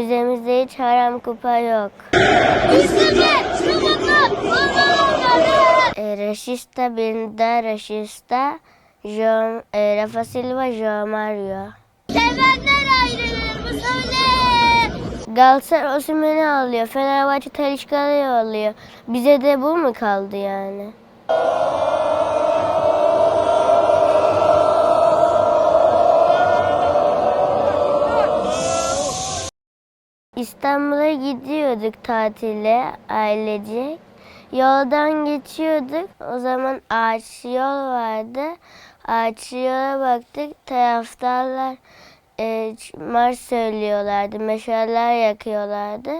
müzemizde hiç haram kupa yok. E, Raşista Binda Raşista Jo, e, Rafa Silva Jo Mario. Sevenler ayrılır söyle? Galatasaray Osimhen'i alıyor. Fenerbahçe Talişka'yı alıyor. Bize de bu mu kaldı yani? İstanbul'a gidiyorduk tatile ailecek. Yoldan geçiyorduk. O zaman ağaç yol vardı. Ağaç yola baktık. Taraftarlar e, marş söylüyorlardı. Meşaller yakıyorlardı.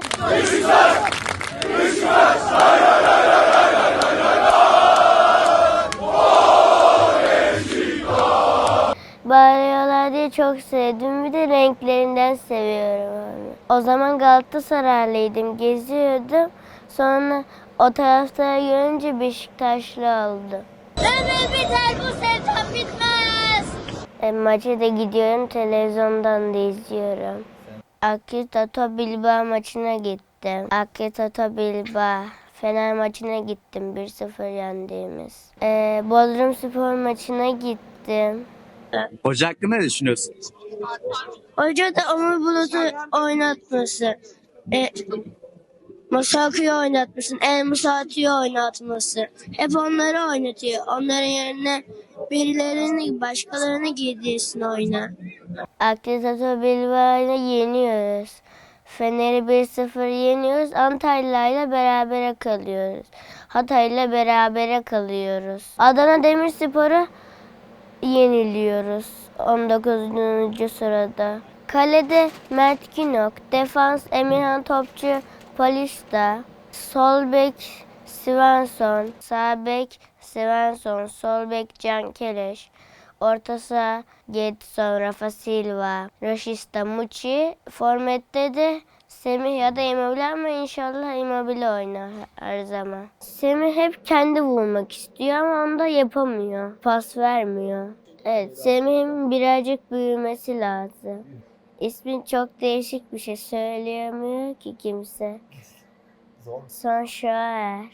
Bağırıyorlar diye çok sevdim. Bir de renklerinden seviyorum onu. O zaman Galatasaraylıydım. Geziyordum. Sonra o taraftarı görünce Beşiktaşlı oldum. Ömür biter bu sevdam bitmez. E, maça da gidiyorum. Televizyondan da izliyorum. Akitato Bilbao maçına gittim. Akitato Bilbao. Fener maçına gittim 1-0 yendiğimiz. E, Bodrum Spor maçına gittim. Hoca hakkında ne düşünüyorsun? Hoca da Umur Bulut'u oynatması. E, Masaku'yu oynatmasın. El Musati'yi oynatması. Hep onları oynatıyor. Onların yerine birilerini, başkalarını giydirsin oyuna. Aktizato Bilbao'yla yeniyoruz. Fener'i 1-0 yeniyoruz. Antalya'yla berabere kalıyoruz. Hatay'la berabere kalıyoruz. Adana Demirspor'u yeniliyoruz 19. sırada. Kalede Mert Günok, defans Emirhan Topçu, Palista, sol bek Svensson, sağ bek Svensson, sol bek Can Keleş, orta saha Getson, Rafa Silva, Raşista Muçi, formette de Semih ya da Immobile ama inşallah Immobile oynar her zaman. Semih hep kendi vurmak istiyor ama onu da yapamıyor. Pas vermiyor. Evet Semih'in birazcık büyümesi lazım. İsmi çok değişik bir şey söyleyemiyor ki kimse. Zon, Son. Evet.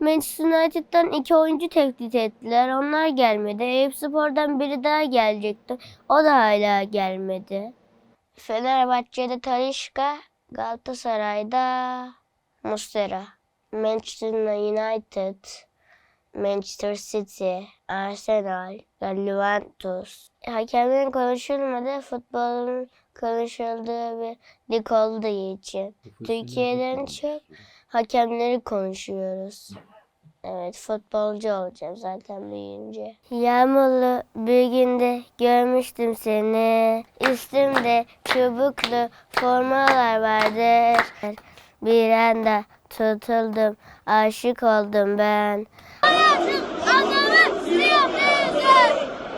Manchester United'dan iki oyuncu teklif ettiler. Onlar gelmedi. Eyüp Spor'dan biri daha gelecekti. O da hala gelmedi. Fenerbahçe'de Talişka, Galatasaray'da Mustera. Manchester United, Manchester City, Arsenal, Juventus. Hakemlerin konuşulmadığı futbolun konuşulduğu bir lig olduğu için. Türkiye'den çok hakemleri konuşuyoruz. Evet futbolcu olacağım zaten büyüyünce. Yağmurlu bir günde görmüştüm seni. Üstümde çubuklu formalar vardı. Bir anda tutuldum, aşık oldum ben. Hayatım anlamı siyah.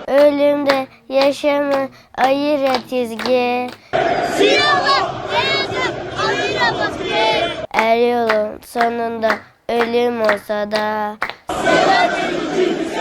Ölümde yaşamı ayıra çizgi. Siyahla beyazı ayıramaz ki. Er yolun sonunda ölüm olsa da. Sevenlerin içimizde